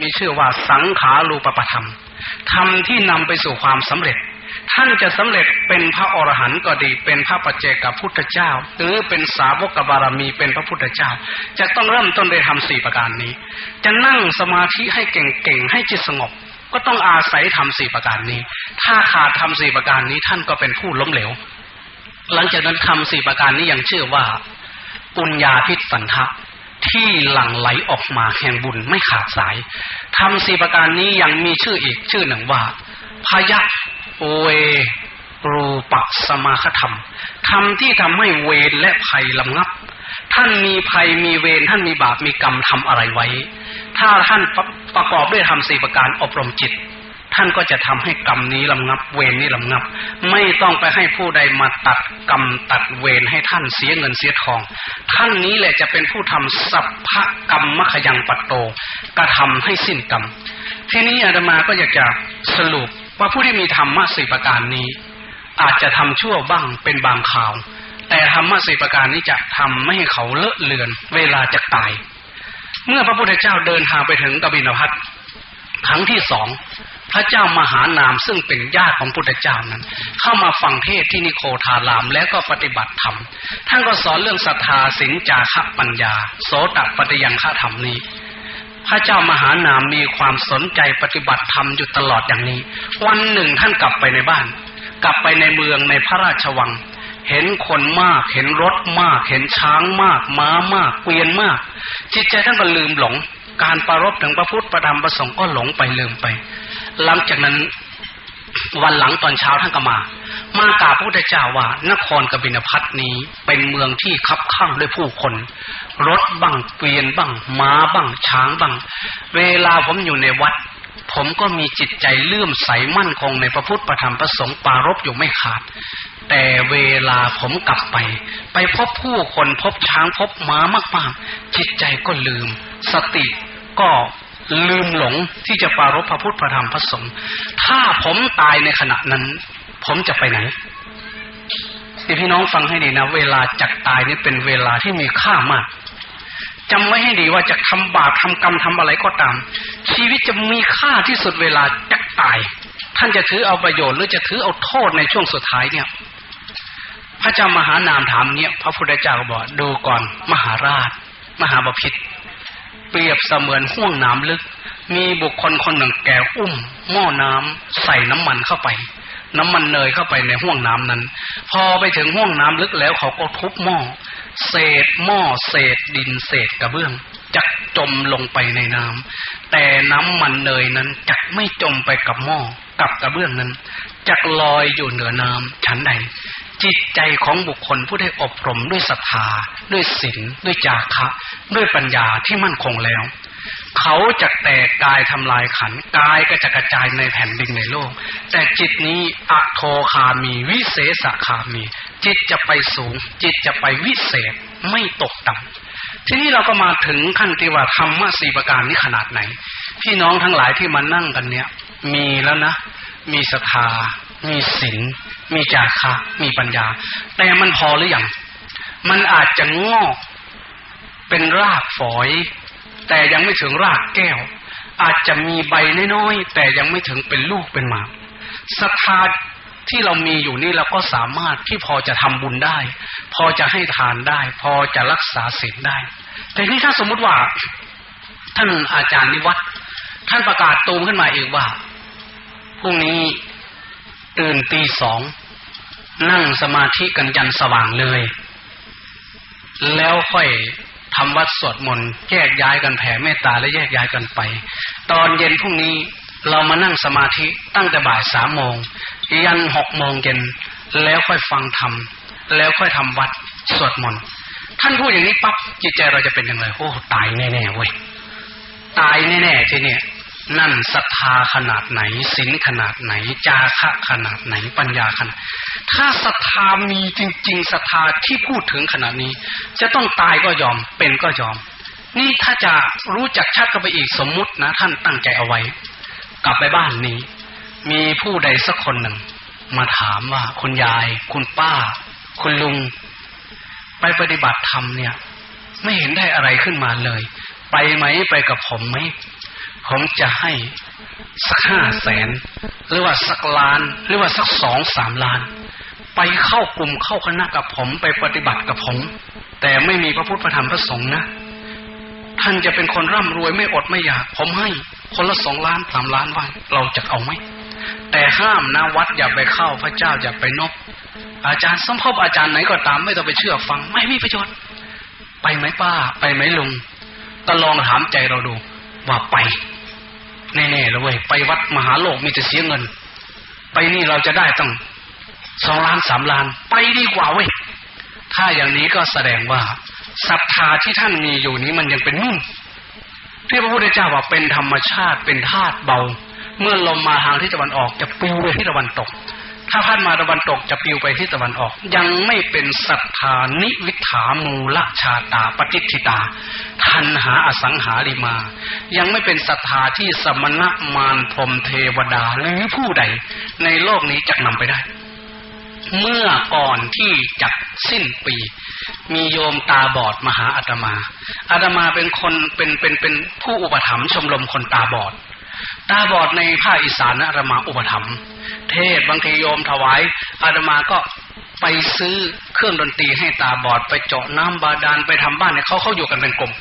มีชื่อว่าสังขารูปปธรรมธรรมที่นำไปสู่ความสำเร็จ ท่านจะสำเร็จเป็นพระอรหันต์ก็ดีเป็นพระปัจเจกพุทธเจ้า หรือเป็นสาวกบารมีเป็นพระพุทธเจ้า จะต้องเริ่มต้นด้วยทำสี่ประการนี้ จะนั่งสมาธิให้เก่งๆให้จิตสงบ ก็ต้องอาศัยทำสี่ประการนี้ ถ้าขาดทำสี่ประการนี้ท่านก็เป็นผู้ล้มเหลว หลังจากนั้นทำสี่ประการนี้ยังชื่อว่า ปุญญาพิสันทะ ที่หลั่งไหลออกมาแห่งบุญไม่ขาดสายทำสี่ประการนี้ยังมีชื่ออีกชื่อหนึ่งว่าพยะเวรูปสมาคธรรมธรรมที่ทำให้เวรและภัยลำงับ ท่านมีภัยมีเวรท่านมีบาปมีกรรมทำอะไรไว้ ถ้าท่านประกอบด้วยทำสี่ประการอบรมจิต ท่านก็จะทำให้กรรมนี้ลำงับ เวรนี้ลำงับ ไม่ต้องไปให้ผู้ใดมาตัดกรรมตัดเวรให้ท่านเสียเงินเสียทอง ท่านนี้แหละจะเป็นผู้ทำสัพพะกรรมมขยังปัตโตกระทำให้สิ้นกรรม ทีนี้อาตมาก็อยากจะสรุปว่าผู้ที่มีธรรมะสี่ประการนี้ อาจจะทำชั่วบ้างเป็นบางข่าว แต่ธรรมะสี่ประการนี้จะทำไม่ให้เขาเลอะเลือน เวลาจะตาย เมื่อพระพุทธเจ้าเดินทางไปถึงกบินพัทครั้งที่สอง พระเจ้ามหานามซึ่งเป็นญาติของพุทธเจ้านั้น เข้ามาฟังเทศที่นิโคทารามแล้วก็ปฏิบัติธรรมท่านก็สอนเรื่องศรัทธาสินจาคะปัญญา โสตปฏิยังฆธรรมนี้พระเจ้ามหานามมีความสนใจปฏิบัติธรรมอยู่ตลอดอย่างนี้ วันหนึ่งท่านกลับไปในบ้าน กลับไปในเมืองในพระราชวัง เห็นคนมาก เห็นรถมาก เห็นช้างมาก ม้ามาก เกวียนมาก จิตใจท่านก็ลืมหลง การปรารบถึงพระพุทธประธรรมประสงค์ก็หลงไปลืมไป หลังจากนั้นวันหลังตอนเช้าท่านก็มา มากราบพระพุทธเจ้าว่านครกบินพัทนี้เป็นเมืองที่คับข้างด้วยผู้คน รถบ้างเกวียนบ้างม้าบ้างช้างบ้าง เวลาผมอยู่ในวัด ผมก็มีจิตใจเลื่อมใสมั่นคงในพระพุทธประธรรมประสงค์ปารบอยู่ไม่ขาด แต่เวลาผมกลับไป ไปพบผู้คนพบช้างพบม้ามากๆ จิตใจก็ลืม สติก็ ลืมหลงที่จะปารบพระพุทธพระธรรมพระสงฆ์ถ้าผมตายในขณะนั้น ผมจะไปไหนที่พี่น้องฟังให้ดีนะ เวลาจักตายนี่เป็นเวลาที่มีค่ามากจำไว้ให้ดีว่าจะทำบาปทำกรรมทำอะไรก็ตาม ชีวิตจะมีค่าที่สุดเวลาจักตาย ท่านจะถือเอาประโยชน์หรือจะถือเอาโทษในช่วงสุดท้ายเนี่ย พระเจ้ามหานามถามเนี่ยพระพุทธเจ้าบอกดูก่อน มหาราช มหาบพิตร เปรียบเสมือนห้วงน้ำลึก มีบุคคลคนหนึ่งแก่อุ้ม หม้อน้ำใส่น้ำมันเข้าไป น้ำมันเนยเข้าไปในห้วงน้ำนั้น พอไปถึงห้วงน้ำลึกแล้วเขาก็ทุบหม้อ เศษหม้อเศษดินเศษกระเบื้องจักจมลงไปในน้ำแต่น้ำมันเนยนั้นจักไม่จมไปกับหม้อกับกระเบื้องนั้นจักลอยอยู่เหนือน้ำชั้นใด จิตใจของบุคคลผู้ได้อบรมด้วยศรัทธาด้วยศีลด้วยจาคะ ด้วยปัญญาที่มั่นคงแล้ว เขาจะแตกกายทำลายขันกายก็จะกระจายในแผ่นดินในโลก แต่จิตนี้อัโทคามีวิเศษคามี จิตจะไปสูง จิตจะไปวิเศษไม่ตกต่ำทีนี้เราก็มาถึงขั้นที่ว่าธรรมสี่ประการนี้ขนาดไหน พี่น้องทั้งหลายที่มานั่งกันเนี่ย มีแล้วนะ มีศรัทธา มีศีลมีจาคะมีปัญญา แต่มันพอหรืออยังมันอาจจะงอกเป็นรากฝอย แต่ยังไม่ถึงรากแก้ว อาจจะมีใบน้อยๆแต่ยังไม่ถึงเป็นลูกเป็นหมากศรัทธาที่เรามีอยู่นี่เราก็สามารถที่พอจะทำบุญได้ พอจะให้ทานได้ พอจะรักษาศีลได้ แต่นี่ถ้าสมมุติว่า ท่านอาจารย์นิวัตท่านประกาศตูมขึ้นมาเองว่าพรุ่งนี้ ตื่นตีสองนั่งสมาธิกันยันสว่างเลย แล้วค่อยทำวัดสวดมนต์แยกย้ายกันแผ่เมตตาและแยกย้ายกันไป ตอนเย็นพรุ่งนี้เรามานั่งสมาธิตั้งแต่บ่ายสามโมงยันหกโมงเย็นแล้วค่อยฟังธรรมแล้วค่อยทำวัดสวดมนต์ท่านพูดอย่างนี้ปั๊บจิตใจเราจะเป็นยังไงโอ้ตายแน่ๆเว้ยตายแน่ๆทีเนี้ย นั่นศรัทธาขนาดไหนศีลขนาดไหน จาคะขนาดไหนปัญญาขนาด ถ้าศรัทธามีจริงๆศรัทธาที่พูดถึงขนาดนี้ จะต้องตายก็ยอมเป็นก็ยอม นี่ถ้าจะรู้จักชัดกันไปอีกสมมุตินะ ท่านตั้งใจเอาไว้ กลับไปบ้านนี้ มีผู้ใดสักคนหนึ่ง มาถามว่าคุณยาย คุณป้า คุณลุง ไปปฏิบัติธรรมเนี่ย ไม่เห็นได้อะไรขึ้นมาเลย ไปไหมไปกับผมไหม ผมจะให้สักห้าแสน หรือว่าสักล้าน หรือว่าสักสองสามล้าน ไปเข้ากลุ่มเข้าคณะกับผมไปปฏิบัติกับผม แต่ไม่มีพระพุทธธรรมพระสงฆ์นะ ท่านจะเป็นคนร่ำรวยไม่อดไม่อยาก ผมให้คนละสองล้านสามล้านว่าเราจะเอาไหมแต่ห้ามนะวัดอย่าไปเข้าพระเจ้าอย่าไปนกอาจารย์สมภพอาจารย์ไหนก็ตามไม่ต้องไปเชื่อฟัง ไม่มีประโยชน์ ไปไหมป้า ไปไหมลุงก็ลองถามใจเราดู ว่าไป แน่ๆเลยเว้ยไปวัดมหาโลกมีแต่เสียเงิน ไปนี่เราจะได้ตั้งสองล้านสามล้าน ไปดีกว่าเว้ยถ้าอย่างนี้ก็แสดงว่าศรัทธาที่ท่านมีอยู่นี้มันยังเป็นนุ่นที่พระพุทธเจ้าว่าเป็นธรรมชาติเป็นธาตุเบา เมื่อลมมาทางที่ตะวันออกจะปิวไปที่ตะวันตก ถ้าพัดมาตะวันตกจะปลิวไปที่ตะวันออก ยังไม่เป็นศรัทธานิวิถามูลชาตาปฏิทิตา ทันหาอสังหาริมา ยังไม่เป็นศรัทธาที่สมณะมารพรมเทวดาหรือผู้ใด ในโลกนี้จะนำไปได้ เมื่อก่อนที่จะสิ้นปี มีโยมตาบอดมหาอาตมาอาตมาเป็นคนเป็นเป็นเป็นผู้อุปถัมภ์ชมรมคนตาบอด ตาบอดในภาคอีสานนะอาตมาอุปถัมภ์เทศบางทีโยมถวายอาตมาก็ไปซื้อเครื่องดนตรีให้ตาบอดไปเจาะน้ำบาดาลไปทำบ้านเนี่ยเขาเขาอยู่กันเป็นกลุ่ม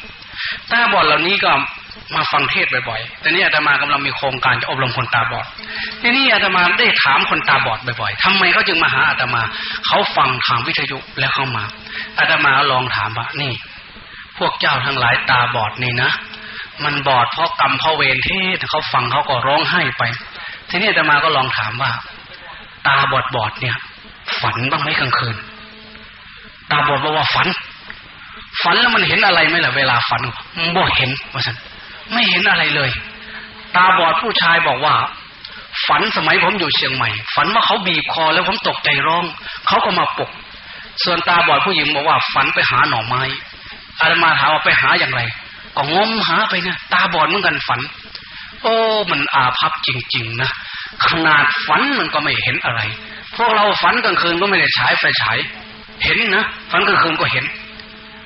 ตาบอดเหล่านี้ก็มาฟังเทศบ่อยๆแต่นี่อาตมากำลังมีโครงการจะอบรมคนตาบอด ที่นี้อาตมาได้ถามคนตาบอดบ่อยๆทำไมเขาจึงมาหาอาตมา เขาฟังทางวิทยุแล้วเข้ามาอาตมาลองถามว่านี่ พวกเจ้าทั้งหลายตาบอดนี่นะ มันบอดเพราะกรรมเพราะเวรเทศเขาฟังเขาก็ร้องไห้ไป ทีนี้อาตมาก็ลองถามว่า ตาบอดบอดเนี่ย ฝันบ้างไหมกลางคืน ตาบอดบอกว่าฝัน ฝันแล้วมันเห็นอะไรไหมล่ะเวลาฝันบ่เห็นว่าสันไม่เห็นอะไรเลย ตาบอดผู้ชายบอกว่า ฝันสมัยผมอยู่เชียงใหม่ ฝันว่าเขาบีบคอแล้วผมตกใจร้องเขาก็มาปลุกส่วนตาบอดผู้หญิงบอกว่า ฝันไปหาหน่อไม้อาตมาถามว่าไปหาอย่างไร ก็งมหาไปนี่ยตาบอดเหมือนกันฝัน โอ้มันอาภัพจริง ๆ นะขนาดฝันมันก็ไม่เห็นอะไร พวกเราฝันกลางคืนก็ไม่ได้ฉายไฟฉาย เห็นนะฝันกลางคืนก็เห็น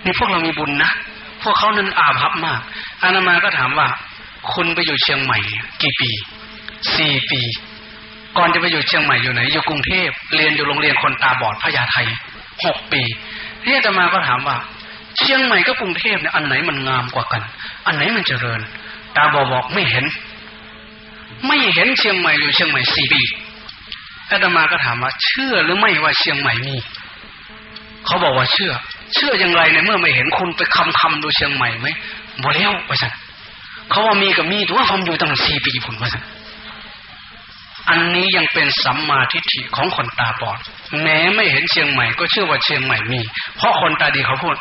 นี่พวกเรามีบุญนะพวกเขานั้นอาภัพมาก อานามาก็ถามว่า คุณไปอยู่เชียงใหม่ กี่ปีสี่ปี ก่อนจะไปอยู่เชียงใหม่อยู่ไหน อยู่กรุงเทพเรียนอยู่โรงเรียนคนตาบอดพญาไทหกปีที่อาตมาก็ถามว่า เชียงใหม่กับกรุงเทพเนี่ยอันไหนมันงามกว่ากัน อันไหนมันเจริญ ตาบอบอกไม่เห็น ไม่เห็นเชียงใหม่อยู่เชียงใหม่สี่ปีอาตมาก็ถามว่า เชื่อหรือไม่ว่าเชียงใหม่มีเขาบอกว่าเชื่อ เชื่ออย่างไรในเมื่อไม่เห็นคุณไปคำคำดูเชียงใหม่ไหมบ่แล้วว่าสันเขาว่ามีกับมีถือว่าผมอยู่ตั้งสี่ปีผลว่าสัน อันนี้ยังเป็นสัมมาทิฏฐิของคนตาบอด แม้ไม่เห็นเชียงใหม่ก็เชื่อว่าเชียงใหม่มี เพราะคนตาดีเขาพูด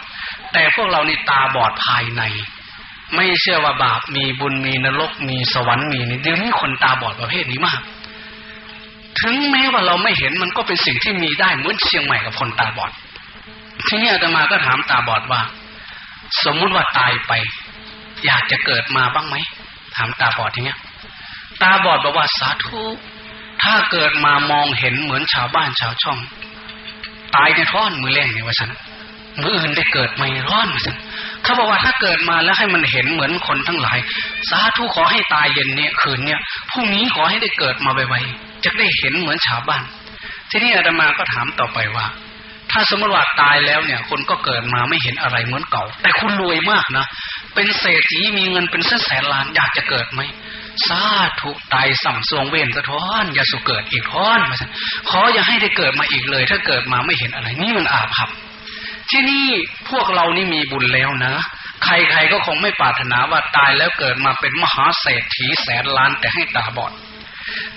แต่พวกเรานี่ตาบอดภายใน ไม่เชื่อว่าบาปมีบุญมีนรกมีสวรรค์มีนี่เดี๋ยวนี้คนตาบอดประเภทนี้มาก ถึงแม้ว่าเราไม่เห็นมันก็เป็นสิ่งที่มีได้เหมือนเชียงใหม่กับคนตาบอด ทีนี้อาตมาก็ถามตาบอดว่า สมมุติว่าตายไป อยากจะเกิดมาบ้างไหมถามตาบอดทีเนี้ย ตาบอดบอกว่าสาธุ ถ้าเกิดมามองเห็นเหมือนชาวบ้านชาวช่อง ตายในร้อนมือแรงเนี่ยว่าฉันมืออื่นได้เกิดไม่ร้อนว่าฉันเขาบอกว่าถ้าเกิดมาแล้วให้มันเห็นเหมือนคนทั้งหลาย สาธุขอให้ตายเย็นเนี่ยคืนเนี่ยพรุ่งนี้ขอให้ได้เกิดมาไวๆจะได้เห็นเหมือนชาวบ้าน ทีนี้อาตมาก็ถามต่อไปว่า ถ้าสมมติว่าตายแล้วเนี่ยคนก็เกิดมาไม่เห็นอะไรเหมือนเก่า แต่คุณรวยมากนะเป็นเศรษฐีมีเงินเป็นแสนแสนล้านอยากจะเกิดไหม สาธุตายสัมสวงเวนสะท้อนอย่าสุเกิดอีกท้อนมาสิขออย่าให้ได้เกิดมาอีกเลย ถ้าเกิดมาไม่เห็นอะไร นี่มันอาภัพที่นี่พวกเรานี่มีบุญแล้วนะ ใครๆก็คงไม่ปรารถนาว่าตายแล้วเกิดมาเป็นมหาเศรษฐีแสนล้านแต่ให้ตาบอด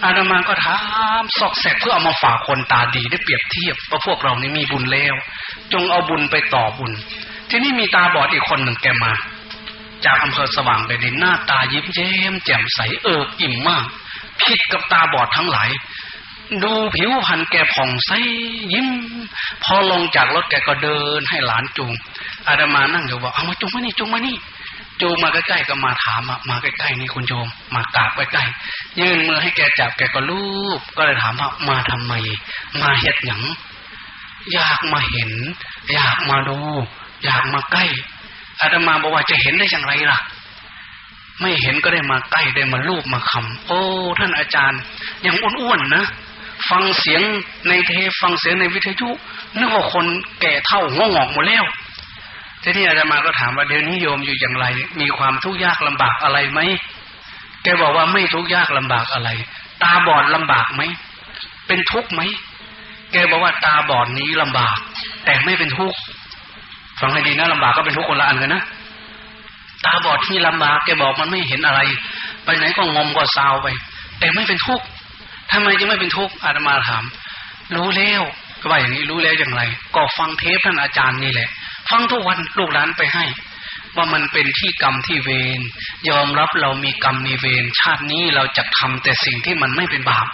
อาตมาก็ถามสอกแสกเพื่อเอามาฝากคนตาดีได้เปรียบเทียบว่าพวกเรานี่มีบุญแล้ว จงเอาบุญไปต่อบุญ ที่นี่มีตาบอดอีกคนหนึ่งแกมา จากอำเภอสว่างแดนดินหน้าตายิ้มแย้มแจ่มใสเอิบอิ่มมาก ผิดกับตาบอดทั้งหลาย ดูผิวพรรณแกผ่องใสยิ้ม พอลงจากรถแกก็เดินให้หลานจูงอาตมานั่งอยู่บอกเอามาจูงมานี่จูงมานี่จูงมาใกล้ๆก็มาถามมาใกล้ๆนี่คุณโยมมากราบใกล้ๆยื่นมือให้แกจับแกก็ลูบก็เลยถามว่ามาทำไม มาเห็ดหยังอยากมาเห็น อยากมาดู อยากมาใกล้ อาตมาบอกว่าจะเห็นได้อย่างไรล่ะ ไม่เห็นก็ได้มาใกล้ได้มาลูบมาคำโอ้ ท่านอาจารย์ ยังอ้วนๆนะฟังเสียงในเทฟังเสียงในวิทยุนึกว่าคนแก่เท่าง่งอกหมดแล้วทีนี้อาจารย์มาก็ถามว่าเดี๋ยวนี้โยมอยู่อย่างไร มีความทุกข์ยากลำบากอะไรไหมแกบอกว่าไม่ทุกข์ยากลำบากอะไร ตาบอดลำบากไหมเป็นทุกข์ไหมแกบอกว่าตาบอดนี้ลำบาก แต่ไม่เป็นทุกข์ ฟังให้ดีนะลำบากก็เป็นทุกคนละอันกันนะตาบอดที่ลำบากแกบอกมันไม่เห็นอะไร ไปไหนก็งมก็ซาวไป แต่ไม่เป็นทุกข์ทำไมจึงไม่เป็นทุกข์อาตมาถาม รู้แล้วก็ว่าอย่างนี้รู้แล้วอย่างไร ก็ฟังเทปท่านอาจารย์นี่แหละ ฟังทุกวันลูกหลานไปให้ ว่ามันเป็นที่กรรมที่เวรยอมรับเรามีกรรมมีเวรชาตินี้เราจะทำแต่สิ่งที่มันไม่เป็นบาป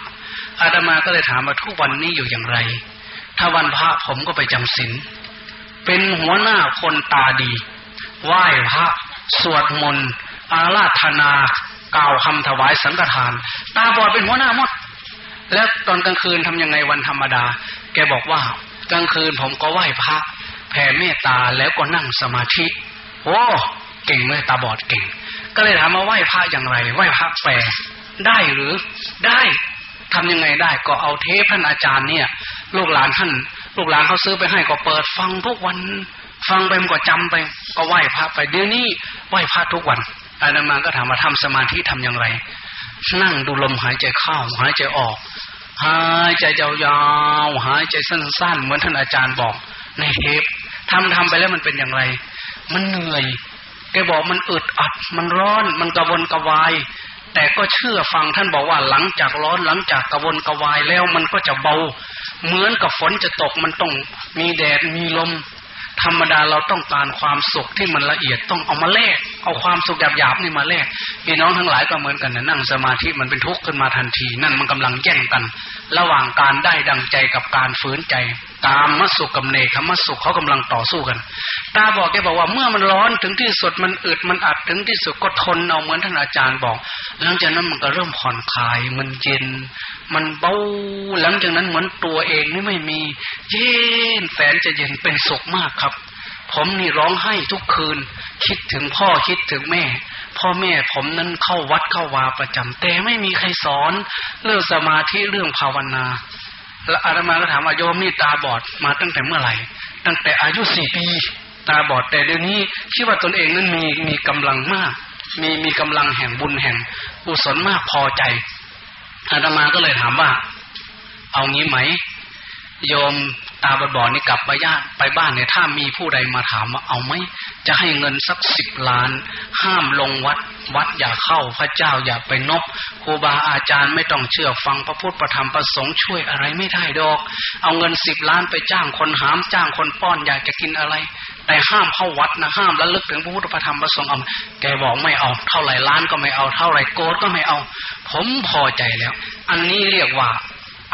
อาตมาก็เลยถามว่าทุกวันนี้อยู่อย่างไร ถ้าวันพระผมก็ไปจำศีล เป็นหัวหน้าคนตาดี ไหว้พระ สวดมนต์ อาราธนา กล่าวคำถวายสังฆทาน ตาบอดเป็นหัวหน้าหมด แล้วตอนกลางคืนทำยังไงวันธรรมดา แกบอกว่ากลางคืนผมก็ไหว้พระ แผ่เมตตาแล้วก็นั่งสมาธิ โอ้ เก่งเลยตาบอดเก่ง ก็เลยถามมาไหว้พระอย่างไร ไหว้พระแปลได้หรือ ได้ทำยังไงได้ก็เอาเทปท่านอาจารย์เนี่ย ลูกหลานท่าน ลูกหลานเขาซื้อไปให้ก็เปิด ฟังทุกวัน ฟังไปมันก็จำไป ก็ไหว้พระไปเดี๋ยวนี้ไหว้พระทุกวันอาจารย์มาก็ถามว่าทำสมาธิทำอย่างไร นั่งดูลมหายใจเข้าหายใจออก หายใจยาวๆหายใจสั้น ๆ เหมือนท่านอาจารย์บอก ในเทปทำทำไปแล้วมันเป็นอย่างไร มันเหนื่อยแกบอกมันอึดอัด มันร้อน มันกระวนกระวาย แต่ก็เชื่อฟังท่านบอกว่าหลังจากร้อนหลังจากกระวนกระวายแล้วมันก็จะเบา เหมือนกับฝนจะตกมันต้องมีแดดมีลม ธรรมดาเราต้องการความสุขที่มันละเอียดต้องเอามาแลกเอาความสุขหยาบๆนี่มาแลกพี่น้องทั้งหลายก็เหมือนกันนะนั่งสมาธิมันเป็นทุกข์ขึ้นมาทันที นั่นมันกำลังแย่งกัน ระหว่างการได้ดังใจกับการฝืนใจ ตามมัสุขกับเนคขมัสุขเขากำลังต่อสู้กัน ตาบอกแกบอกว่าเมื่อมันร้อนถึงที่สุดมันอึดมันอัดถึงที่สุดก็ทนเอาเหมือนท่านอาจารย์บอก หลังจากนั้นมันก็เริ่มผ่อนคลาย มันเย็น มันเบาหลังจากนั้นเหมือนตัวเองนี่ไม่มี เย็นแสนจะเย็นเป็นสุขมากครับ ผมนี่ร้องไห้ทุกคืน คิดถึงพ่อคิดถึงแม่พ่อแม่ผมนั้นเข้าวัดเข้าวาประจำแต่ไม่มีใครสอนเรื่องสมาธิเรื่องภาวนา แล้วอาตมาก็ถามว่าโยมนี่ตาบอดมาตั้งแต่เมื่อไหร่ ตั้งแต่อายุสี่ปี ตาบอดแต่เดี๋ยวนี้คิดว่าตนเองนั้นมีมีกำลังมาก มีมีกำลังแห่งบุญแห่งกุศลมากพอใจอาตมาก็เลยถามว่า เอางี้ไหม โยม ตาบอดบอนี่กลับไปย่าไปบ้านเนี่ยถ้ามีผู้ใดมาถามว่าเอาไหมจะให้เงินสักสิบล้าน ห้ามลงวัดวัดอย่าเข้าพระเจ้าอย่าไปนบครูบาอาจารย์ไม่ต้องเชื่อฟังพระพุทธประธรรมประสงค์ช่วยอะไรไม่ได้ดอก เอาเงินสิบล้านไปจ้างคนหามจ้างคนป้อนอยากจะกินอะไร แต่ห้ามเข้าวัดนะห้ามระลึกถึงพระพุทธประธรรมประสงค์เอาแกบอกไม่เอาเท่าไหร่ล้านก็ไม่เอาเท่าไหร่โกดก็ไม่เอา ผมพอใจแล้ว อันนี้เรียกว่า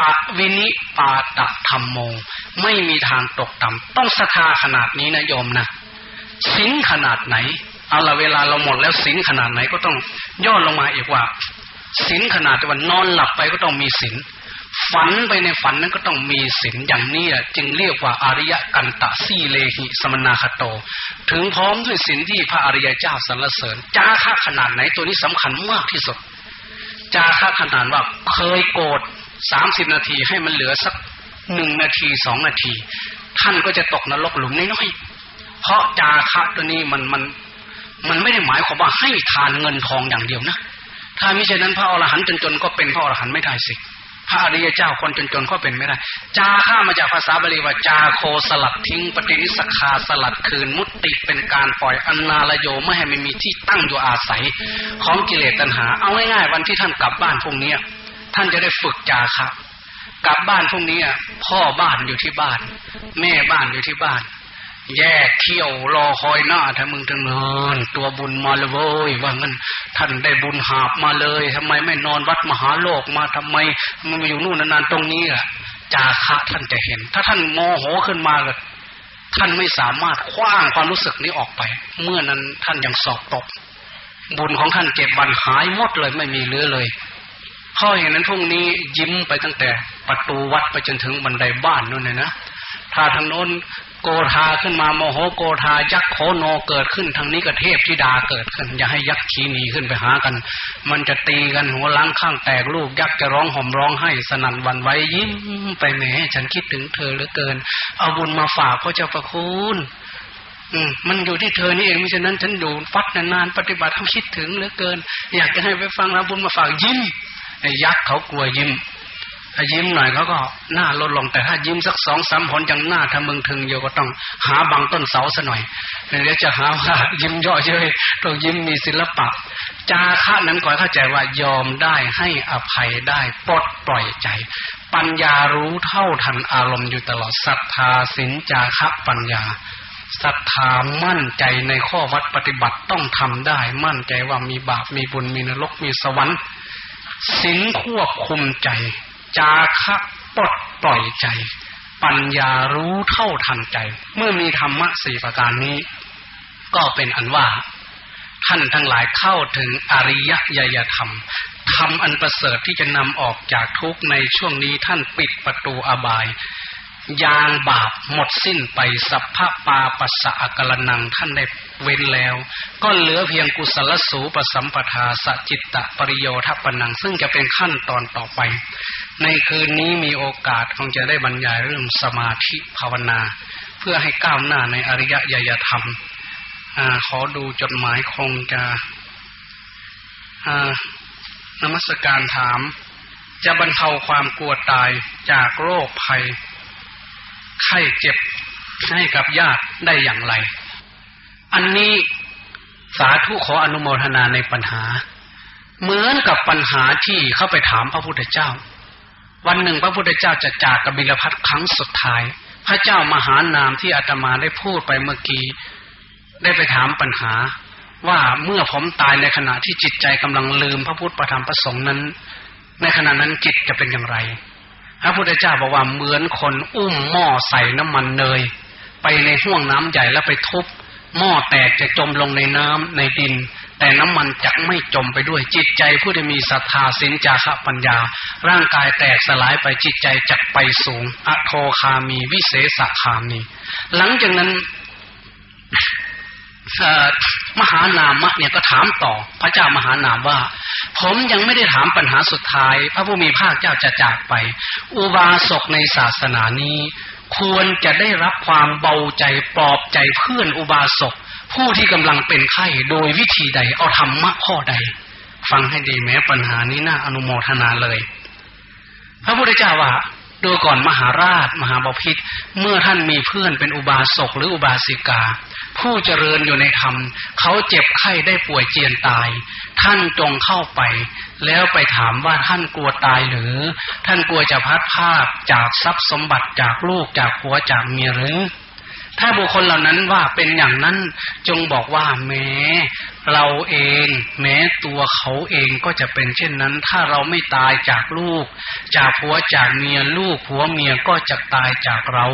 อวินิปาตธรรมโม ไม่มีทางตกต่ำต้องศรัทธาขนาดนี้นะโยมนะสิงขนาดไหนเอาละเวลาเราหมดแล้วสิงขนาดไหนก็ต้องย่อลงมาอีกว่าสินขนาดที่ว่านอนหลับไปก็ต้องมีสินฝันไปในฝันนั้นก็ต้องมีสินอย่างนี้จึงเรียกว่าอริยกันตะสีเลหิสมนาคโต ถึงพร้อมด้วยสินที่พระอริยเจ้าสรรเสริญจาคะขนาดไหนตัวนี้สำคัญมากที่สุดจาคะขนาดว่าเคยโกรธ สามสิบนาทีให้มันเหลือสักหนึ่งนาทีสองนาที ท่านก็จะตกนรกหลุมน้อยๆเพราะจาคะตัวนี้มันมันมันไม่ได้หมายความว่าให้ทานเงินทองอย่างเดียวนะถ้ามิฉะนั้นพระอรหันต์จนๆก็เป็นพระอรหันต์ไม่ได้สิพระอริยเจ้าคนจนๆก็เป็นไม่ได้ จาข้ามาจากภาษาบาลีว่าจาโคสลัดทิ้งปฏินิสคาสลัดคืนมุตติเป็นการปล่อยอนนาลโยไม่ให้มันมีที่ตั้งอยู่อาศัย ของกิเลสตัณหา เอาง่ายๆวันที่ท่านกลับบ้านพรุ่งนี้ ท่านจะได้ฝึกจาคะกลับบ้านพรุ่งนี้พ่อบ้านอยู่ที่บ้าน แม่บ้านอยู่ที่บ้าน แยกเที่ยวรอคอยหน้าถ้ามึงถึงนอนตัวบุญมาเลยเว้ยว่างั้นท่านได้บุญหาบมาเลยทำไมไม่นอนวัดมหาโลกมาทำไมมันมาอยู่นู่นนานๆตรงนี้อะจาคะท่านจะเห็น ถ้าท่านโมโหขึ้นมาลยท่านไม่สามารถคว้างความรู้สึกนี้ออกไป เมื่อนั้นท่านยังสอบตก บุญของท่านเจ็ดวันหายหมดเลยไม่มีเหลือเลย เพราอย่างนั้นพรุ่งนี้ยิ้มไปตั้งแต่ประตูวัดไปจนถึงบันไดบ้านนู่นเลยนะถ้าทางโน้นโกธาขึ้นมาโมโหโกธายักษ์โคโนเกิดขึ้นทางนี้ก็เทพธิดาเกิดขึ้น อย่าให้ยักษ์ขีนีขึ้นไปหากัน มันจะตีกันหัวล้างข้างแตกลูกยักษ์จะร้องห่มร้องให้สนั่นวันไหวยิ้มไปแหมฉันคิดถึงเธอเหลือเกิน เอาบุญมาฝากพระเจ้าประคุณมันอยู่ที่เธอนี่เองมิฉะนั้นฉันอยู่ฟัดนานๆปฏิบัติทำคิดถึงเหลือเกิน อยากจะให้ไปฟังแล้วบุญมาฝากยิ้ม ยักษ์เขากลัวยิ้มถ้ายิ้มหน่อยเขาก็หน้าลดลงแต่ถ้ายิ้มสักสองสามผลยังหน้าทะมึงถึงอยู่ก็ต้องหาบางต้นเสาซะหน่อยเดี๋ยวจะหาว่ายิ้มย่อเย้ยต้องยิ้มมีศิลปะ จาคะนั้นก่อนเข้าใจว่ายอมได้ให้อภัยได้ปลดปล่อยใจ ปัญญารู้เท่าทันอารมณ์อยู่ตลอดศรัทธาสินจาคะปัญญาศรัทธามั่นใจในข้อวัดปฏิบัติต้องทำได้ มั่นใจว่ามีบาปมีบุญมีนรกมีสวรรค์ สินควบคุมใจ จาคะปลดปล่อยใจ ปัญญารู้เท่าทันใจ เมื่อมีธรรมะสี่ประการนี้ ก็เป็นอันว่า ท่านทั้งหลายเข้าถึงอริยยยธรรมธรรมอันประเสริฐที่จะนำออกจากทุกในช่วงนี้ท่านปิดประตูอบายยางบาปหมดสิ้นไปสัพพะปาปัสสะอกลนังท่านได้ เว้นแล้ว ก็เหลือเพียงกุศลสูปสัมปทาสจิตตะปริโยทัปปนัง ซึ่งจะเป็นขั้นตอนต่อไป ในคืนนี้มีโอกาสคงจะได้บรรยายเรื่องสมาธิภาวนา เพื่อให้ก้าวหน้าในอริยยยธรรมอขอดูจดหมายคงจะนมัสการถาม จะบรรเทาความกลัวตายจากโรคภัย ไข้เจ็บให้กับญาติได้อย่างไร อันนี้สาธุขออนุโมทนาในปัญหา เหมือนกับปัญหาที่เข้าไปถามพระพุทธเจ้า วันหนึ่งพระพุทธเจ้าจะจากกบิลพัทครั้งสุดท้าย พระเจ้ามหานามที่อาตมาได้พูดไปเมื่อกี้ได้ไปถามปัญหาว่าเมื่อผมตายในขณะที่จิตใจกำลังลืมพระพุทธประธรรมประสงค์นั้น ในขณะนั้นจิตจะเป็นอย่างไร พระพุทธเจ้าบอกว่าเหมือนคนอุ้มหม้อใส่น้ำมันเนย ไปในห่วงน้ำใหญ่แล้วไปทุบ หม้อแตกจะจมลงในน้ำในดิน แต่น้ำมันจะไม่จมไปด้วยจิตใจผู้ที่มีศรัทธาสินจาคะปัญญา ร่างกายแตกสลายไปจิตใจจะไปสูงอโทคามีวิเศษคามี หลังจากนั้นมหานามะเนี่ยก็ถามต่อ พระเจ้ามหานามว่า ผมยังไม่ได้ถามปัญหาสุดท้าย พระผู้มีภาคเจ้าจะจากไป อุบาสกในศาสนานี้ ควรจะได้รับความเบาใจปลอบใจเพื่อนอุบาสกผู้ที่กำลังเป็นไข้โดยวิธีใดเอาธรรมะข้อใด ฟังให้ดีแม้ปัญหานี้น่าอนุโมทนาเลย พระพุทธเจ้าว่า ดูก่อนมหาราช มหาบพิษเมื่อท่านมีเพื่อนเป็นอุบาสกหรืออุบาสิกา ผู้เจริญอยู่ในธรรมเขาเจ็บไข้ได้ป่วยเจียนตาย ท่านจงเข้าไป แล้วไปถามว่าท่านกลัวตายหรือ ท่านกลัวจะพัดภาพจากทรัพย์สมบัติจากลูกจากผัวจากเมียหรือ ถ้าบุคคลเหล่านั้นว่าเป็นอย่างนั้นจงบอกว่าแม้เราเองแม้ตัวเขาเองก็จะเป็นเช่นนั้น ถ้าเราไม่ตายจากลูก จากผัวจากเมียลูกผัวเมียก็จะตายจากเรา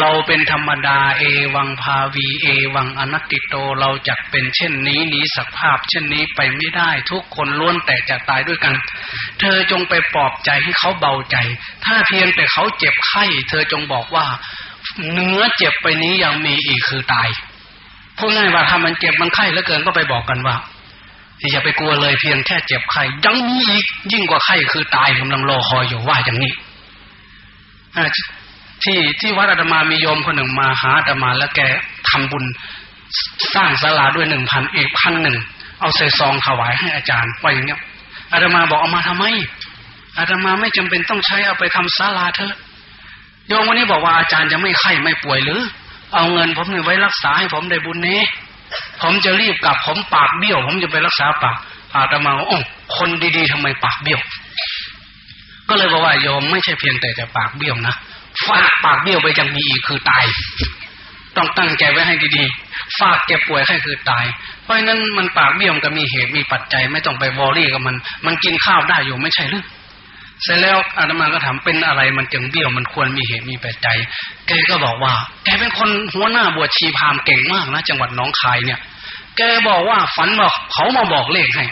เราเป็นธรรมดาเอวังภาวีเอวังอนัตติโตเราจะเป็นเช่นนี้นี้สภาพ เช่นนี้ไปไม่ได้ทุกคนล้วนแต่จะตายด้วยกัน เธอจงไปปลอบใจให้เขาเบาใจ ถ้าเพียงแต่เขาเจ็บไข้ เธอจงบอกว่า เนื้อเจ็บไปนี้ยังมีอีกคือตายพูดง่ายว่าถ้ามันเจ็บมันไข้เหลือเกินก็ไปบอกกันว่าอย่าไปกลัวเลยเพียงแค่เจ็บไข้ยังมีอีกยิ่งกว่าไข้คือตายกำลังรอคอยอยู่ว่าอย่างนี้ที่ที่วัดอาตมามีโยมคนหนึ่งมาหาอาตมาแล้วแกทำบุญสร้างศาลาด้วยหนึ่งพันอีกพันหนึ่งเอาใส่ซองถวายให้อาจารย์ว่าอย่างเนี้ยอาตมาบอกเอามาทำไมอาตมาไม่จำเป็นต้องใช้เอาไปทำศาลาเถอะ โยมวันนี้บอกว่าอาจารย์จะไม่ไข้ไม่ป่วยหรือ เอาเงินผมเนี่ยไว้รักษาให้ผมได้บุญนี้ ผมจะรีบกลับผมปากเบี้ยว ผมจะไปรักษาปากอาตมาโอ้คนดีๆทำไมปากเบี้ยว ก็เลยบอกว่าโยมไม่ใช่เพียงแต่จะปากเบี้ยวนะฟาดปากเบี้ยวไปยังมีอีกคือตาย ต้องตั้งใจไว้ให้ดีๆฟาดแกป่วยให้คือตาย เพราะฉะนั้นมันปากเบี้ยวก็มีเหตุมีปัจจัยไม่ต้องไปวอรี่กับมัน มันกินข้าวได้อยู่ไม่ใช่หรือ เสร็จแล้วอาตมาก็ถามเป็นอะไรมันจึงเบี้ยวมันควรมีเหตุมีปัจจัยแกก็บอกว่า แกเป็นคนหัวหน้าบวชชีพามเก่งมากนะจังหวัดน้องคายเนี่ย แกบอกว่าฝันบอกเขามาบอกเลขให้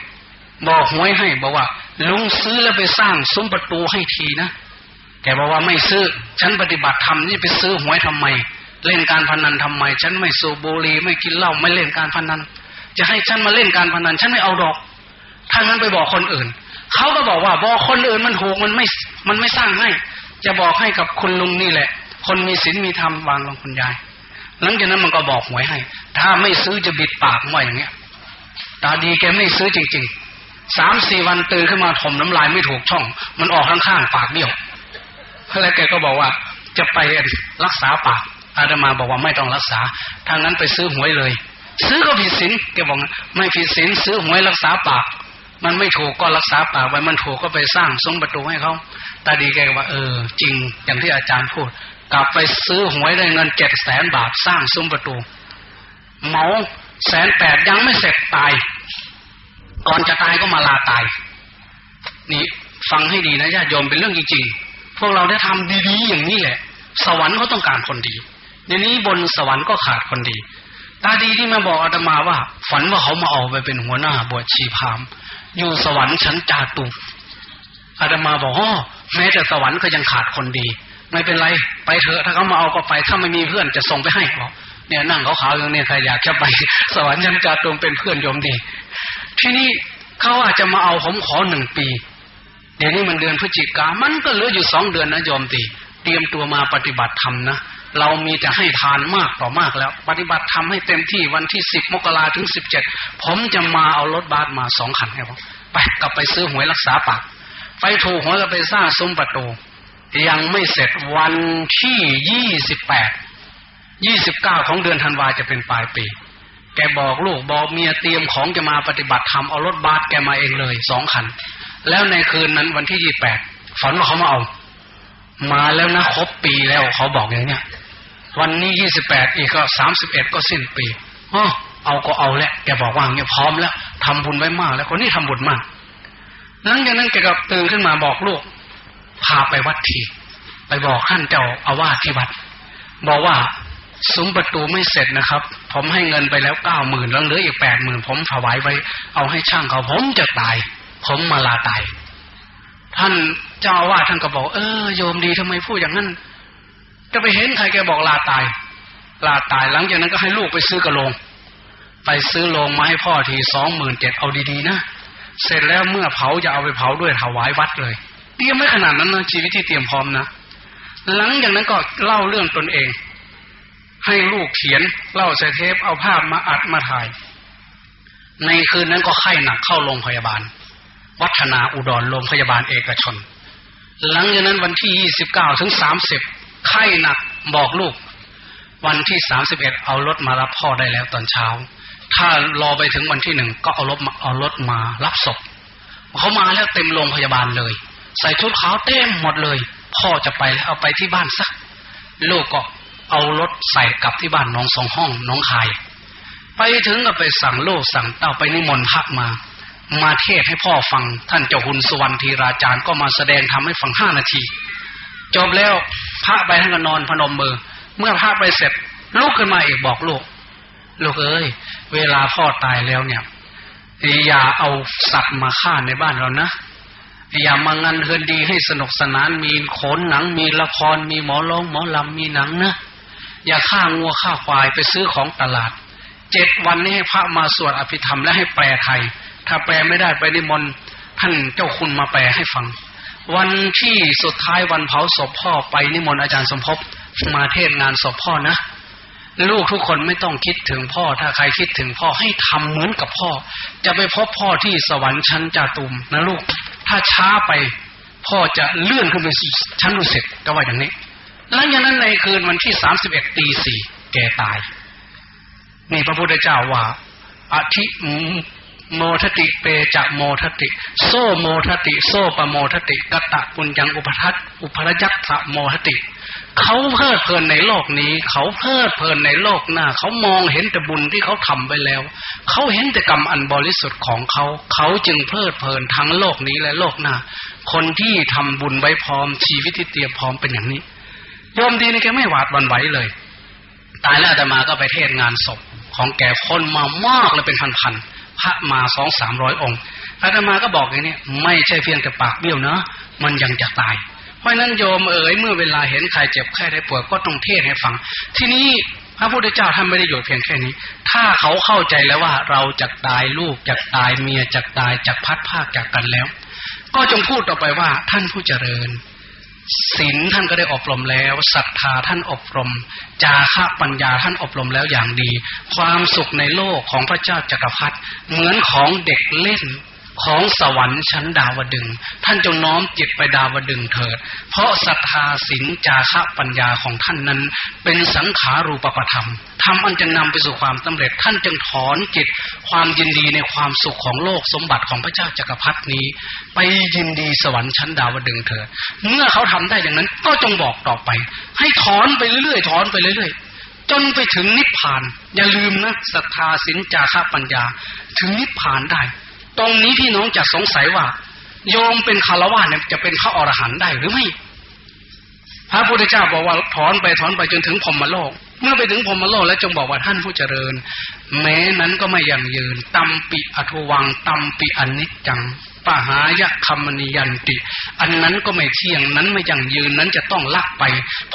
บอกหวยให้ บอกว่า ลุงซื้อแล้วไปสร้างซุ้มประตูให้ทีนะแกบอกว่าไม่ซื้อ ฉันปฏิบัติธรรมนี่ไปซื้อหวยทำไม เล่นการพนันทำไม ฉันไม่สูบบุหรี่ไม่กินเหล้าไม่เล่นการพนัน จะให้ฉันมาเล่นการพนัน ฉันไม่เอาดอกถ้างั้นไปบอกคนอื่น เขาก็บอกว่าบอกคนอื่นมันถูกมันไม่มันไม่สร้างให้ จะบอกให้กับคุณลุงนี่แหละ คนมีศีลมีธรรมวางลงคุณยาย หลังจากนั้นมันก็บอกหวยให้ ถ้าไม่ซื้อจะบิดปากว่าอย่างเงี้ย ตาดีแกไม่ซื้อจริงๆสามสี่วันตื่นขึ้นมาถมน้ำลายไม่ถูกช่อง มันออกข้างๆปากเบี้ยวแล้วแกก็บอกว่าจะไปรักษาปากอาตมาบอกว่าไม่ต้องรักษาทางนั้นไปซื้อหวยเลย ซื้อก็ผิดศีลแกบอกไม่ผิดศีลซื้อหวยรักษาปาก มันไม่ถูกก็รักษาป่าไว้มันถูกก็ไปสร้างซุ้มประตูให้เขาตาดีแกว่า เออ จริงอย่างที่อาจารย์พูด กลับไปซื้อหวยได้เงินเจ็ดแสนบาทสร้างซุ้มประตูเมาแสนแปดยังไม่เสร็จตาย ก่อนจะตายก็มาลาตาย นี่ฟังให้ดีนะญาติโยมเป็นเรื่องจริงๆ พวกเราได้ทำดีๆอย่างนี้แหละ สวรรค์เขาต้องการคนดีเดี๋ยวนี้บนสวรรค์ก็ขาดคนดีตาดีที่มาบอกอาตมาว่า ฝันว่าเขามาเอาไปเป็นหัวหน้าบวชชีพาม อยู่สวรรค์ชั้นจาตุอาตมาบอกอ๋อแม้แต่สวรรค์ก็ยังขาดคนดี ไม่เป็นไรไปเถอะถ้าเขามาเอาก็ไปถ้าไม่มีเพื่อนจะส่งไปให้บอกเนี่ยนั่งเขาขาวอย่างนี้ใครอยากจะไป สวรรค์ชั้นจาตุเป็นเพื่อนโยมดี ที่นี่เขาอาจจะมาเอาผมขอหนึ่งปี เดี๋ยวนี้มันเดือนพฤศจิกามันก็เหลืออยู่สองเดือนนะโยมตีเตรียมตัวมาปฏิบัติธรรมนะ เรามีแต่ให้ทานมากต่อมากแล้ว ปฏิบัติธรรมให้เต็มที่วันที่สิบมกราถึงสิบเจ็ดผมจะมาเอารถบัสมาสองคันให้ผมไปกลับไปซื้อหวยรักษาปากไปถูกหวยก็ไปสร้างซุ้มประตู ยังไม่เสร็จวันที่ยี่สิบแปดยี่สิบเก้าของเดือนธันวาจะเป็นปลายปีแกบอกลูกบอกเมียเตรียมของจะมาปฏิบัติธรรมเอารถบัสแกมาเองเลยสองคัน แล้วในคืนนั้นวันที่ยี่แปดฝันว่าเขามาเอา มาแล้วนะครบปีแล้วเขาบอกอย่างเนี้ย วันนี้ยี่สิบแปดอีกก็สามสิบเอ็ดก็สิ้นปีอ๋อเอาก็เอาแหล้วแกบอกว่าเงี้ยพร้อมแล้วทำบุญไว้มาก แล้วคนนี้ทำบุญมากหลังจากนั้นแกก็ตื่นขึ้นมาบอกลูก พาไปวัดทีไปบอกท่านเจ้าอาวาสที่วัด บอกว่าซุ้มประตูไม่เสร็จนะครับ ผมให้เงินไปแล้วเก้าหมื่นแล้วเหลืออีกแปดหมื่นผมถวายไว้ เอาให้ช่างเขาผมจะตาย ผมมาลาตาย ท่านเจ้าอาวาสท่านก็บอก เออโยมดีทำไมพูดอย่างนั้น จะไปเห็นใครแกบอกลาตาย ลาตายหลังจากนั้นก็ให้ลูกไปซื้อกระโลง ไปซื้อโลงมาให้พ่อทีสองหมื่นเจ็ดเอาดีๆนะ เสร็จแล้วเมื่อเผาจะเอาไปเผาด้วยถวายวัดเลยเตรียมไม่ขนาดนั้นนะชีวิตที่เตรียมพร้อมนะหลังจากนั้นก็เล่าเรื่องตนเอง ให้ลูกเขียนเล่าใส่เทปเอาภาพมาอัดมาถ่าย ในคืนนั้นก็ไข้หนักเข้าโรงพยาบาล วัฒนาอุดรโรงพยาบาลเอกชน หลังจากนั้นวันที่ยี่สิบเก้าถึงสามสิบ ไข้หนักบอกลูก วันที่สามสิบเอ็ดเอารถมารับพ่อได้แล้วตอนเช้า ถ้ารอไปถึงวันที่หนึ่งก็เอารถมาเอารถมารับศพเขามาแล้วเต็มโรงพยาบาลเลย ใส่ชุดขาวเต็มหมดเลย พ่อจะไปเอาไปที่บ้านสักลูกก็เอารถใส่กลับที่บ้านน้องสองห้องน้องคายไปถึงก็ไปสั่งโลกสั่งเต้าไปนิมนต์พระมา มาเทศให้พ่อฟัง ท่านเจ้าคุณสุวรรณธีราจารย์ก็มาแสดงทำให้ฟังห้านาที จบแล้วพระไปท่านก็นอนพนมมือ เมื่อพระไปเสร็จลุกขึ้นมาอีกบอกลูก ลูกเอ้ยเวลาพ่อตายแล้วเนี่ยอย่าเอาสัตว์มาฆ่าในบ้านเรานะอย่ามางานเฮือนดีให้สนุกสนานมีขนหนัง มีละครมีหมอร้องหมอลำมีหนังนะอย่าฆ่างัวฆ่าควายไปซื้อของตลาดเจ็ดวันนี้ให้พระมาสวดอภิธรรมและให้แปลไทย ถ้าแปลไม่ได้ไปนิมนต์ท่านเจ้าคุณมาแปลให้ฟัง วันที่สุดท้ายวันเผาศพพ่อไปนิมนต์อาจารย์สมภพมาเทศงานศพพ่อนะ ลูกทุกคนไม่ต้องคิดถึงพ่อ ถ้าใครคิดถึงพ่อให้ทำเหมือนกับพ่อ จะไปพบพ่อที่สวรรค์ชั้นจาตุมนะลูก ถ้าช้าไปพ่อจะเลื่อนขึ้นไปชั้นดุสิตก็ว่าอย่างนี้หลังจากนั้นในคืนวันที่สามสิบเอ็ดตีสี่แกตาย นี่พระพุทธเจ้าว่าอธิ โมทติเปจะโมทติ โซโมทติ โซปโมทติกตะปุญญังอุปทัตอุปรยัตถะโมทติ เขาเพลิดเพลินในโลกนี้ เขาเพลิดเพลินในโลกหน้า เขามองเห็นแต่บุญที่เขาทำไปแล้ว เขาเห็นแต่กรรมอันบริสุทธิ์ของเขา เขาจึงเพลิดเพลินทั้งโลกนี้และโลกหน้า คนที่ทำบุญไว้พร้อมชีวิตที่เตรียมพร้อมเป็นอย่างนี้โยมดีนี่แกไม่หวาดวันไหวเลย ตายแล้วอาตมาก็ไปเทศงานศพของแกคนมามากเลยเป็นพันๆ พระมาสองสามร้อยองค์อาตมาก็บอกอย่างนี้ไม่ใช่เพียงแต่ปากเบี้ยวนะมันยังจะตาย เพราะนั้นโยมเอ๋ยเมื่อเวลาเห็นใครเจ็บไข้ได้ป่วยก็ต้องเทศให้ฟัง ทีนี้พระพุทธเจ้าท่านไม่ได้หยุดเพียงแค่นี้ ถ้าเขาเข้าใจแล้วว่าเราจะตายลูกจะตายเมียจะตายจะพัดภาคจากกันแล้ว ก็จงพูดต่อไปว่าท่านผู้เจริญ ศีลท่านก็ได้อบรมแล้วศรัทธาท่านอบรม จาคะปัญญาท่านอบรมแล้วอย่างดี ความสุขในโลกของพระเจ้าจักรพรรดิเหมือนของเด็กเล่น ของสวรรค์ชั้นดาวดึง ท่านจงน้อมจิตไปดาวดึงเถิด เพราะศรัทธาศีลจาคะปัญญาของท่านนั้น เป็นสังขารูปประธรรมทำอันจะนำไปสู่ความสำเร็จ ท่านจึงถอนจิต ความยินดีในความสุขของโลกสมบัติของพระเจ้าจักรพรรดินี้ ไปยินดีสวรรค์ชั้นดาวดึงเถิด เมื่อเขาทำได้อย่างนั้นก็จงบอกต่อไป ให้ถอนไปเรื่อยๆถอนไปเรื่อยๆจนไปถึงนิพพาน อย่าลืมนะศรัทธาศีลจาคะปัญญา ถึงนิพพานได้ ตรงนี้พี่น้องจะสงสัยว่า โยมเป็นคารวะเนี่ยจะเป็นพระอรหันต์ได้หรือไม่ พระพุทธเจ้าบอกว่าถอนไปถอนไปจนถึงพรหมโลก เมื่อไปถึงพรหมโลกแล้วจงบอกว่าท่านผู้เจริญ แม้นั้นก็ไม่ยั่งยืนตัมปิอทุวังตัมปิอนิจจัง ปหายะคมนิยันติ อันนั้นก็ไม่เที่ยงนั้นไม่ยั่งยืนนั้นจะต้องลักไป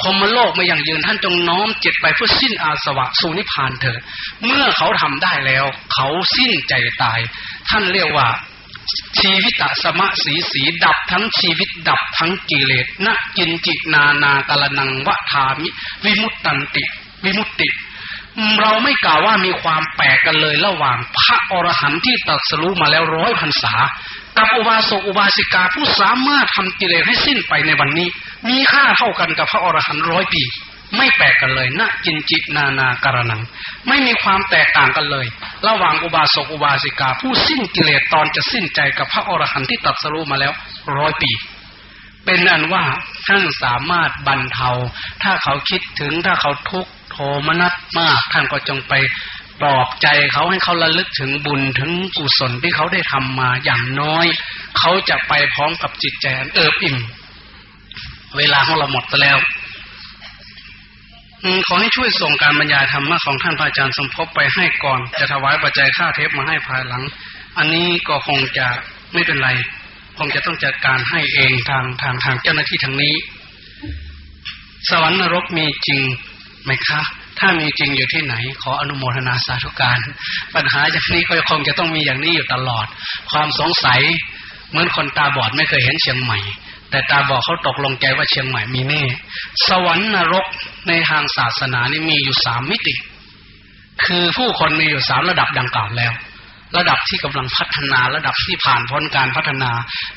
พรหมโลกไม่ยั่งยืนท่านจงน้อมจิตไปเพื่อสิ้นอาสวะสูนิพานเถิดเมื่อเขาทำได้แล้ว เขาสิ้นใจตาย ท่านเรียกว่าชีวิตสมะสีสีดับทั้งชีวิตดับทั้งกิเลสนะกินจินานากาลนังวะทามิ วิมุตตันติ วิมุตติ เราไม่กล่าวว่ามีความแปลกกันเลยระหว่างพระอรหันต์ที่ตรัสรู้มาแล้วร้อยพรรษา กับอุบาสกอุบาสิกาผู้สามารถทำกิเลสให้สิ้นไปในวันนี้ มีค่าเท่ากันกับพระอรหันต์ร้อยปี ไม่แปลกกันเลยนะกินจินานาการนัง ไม่มีความแตกต่างกันเลย ระหว่างอุบาสกอุบาสิกา ผู้สิ้นกิเลสตอนจะสิ้นใจกับพระอรหันต์ที่ตรัสรู้มาแล้วร้อยปีเป็นอันว่าท่านสามารถบรรเทา ถ้าเขาคิดถึงถ้าเขาทุกข์โทมนัสมาก ท่านก็จงไป ปลอบใจเขาให้เขาระลึกถึงบุญถึงกุศลที่เขาได้ทำมาอย่างน้อย เขาจะไปพร้อมกับจิตใจเอิบอิ่มเวลาของเราหมดไปแล้วขอให้ช่วยส่งการบรรยายธรรมะของท่านพระอาจารย์สมภพไปให้ก่อน จะถวายปัจจัยค่าเทปมาให้ภายหลัง อันนี้ก็คงจะไม่เป็นไรคงจะต้องจัดการให้เองทางทางทางเจ้าหน้าที่ทางนี้ สวรรค์นรกมีจริงไหมคะ ถ้ามีจริงอยู่ที่ไหน ขออนุโมทนาสาธุการ ปัญหาอย่างนี้ก็คงจะต้องมีอย่างนี้อยู่ตลอด ความสงสัยเหมือนคนตาบอดไม่เคยเห็นเชียงใหม่ แต่ตาบอดเขาตกลงใจว่าเชียงใหม่มีแน่ สวรรค์นรกในทางศาสนานี่มีอยู่สามมิติ คือผู้คนมีอยู่สามระดับดังกล่าวแล้ว ระดับที่กำลังพัฒนาระดับที่ผ่านพ้นการพัฒนา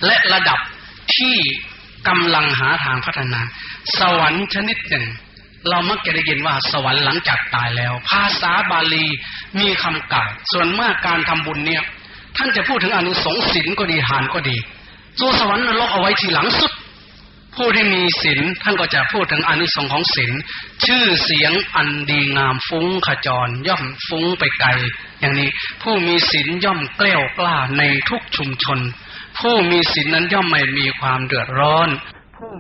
และระดับที่กำลังหาทางพัฒนา สวรรค์ชนิดหนึ่ง เรามักจะได้ยินว่าสวรรค์หลังจากตายแล้ว ภาษาบาลีมีคำกล่าวส่วนมากการทำบุญเนี่ย ท่านจะพูดถึงอนุสงส์ศีลก็ดีทานก็ดีตัวสวรรค์นรกเอาไว้ทีหลังสุด ผู้ที่มีศีลท่านก็จะพูดถึงอนิสงของศีลชื่อเสียงอันดีงามฟุ้งขจร ย่อมฟุ้งไปไกล อย่างนี้ผู้มีศีลย่อมแกล้วกล้าในทุกชุมชน ผู้มีศีลนั้นย่อมไม่มีความเดือดร้อนผู้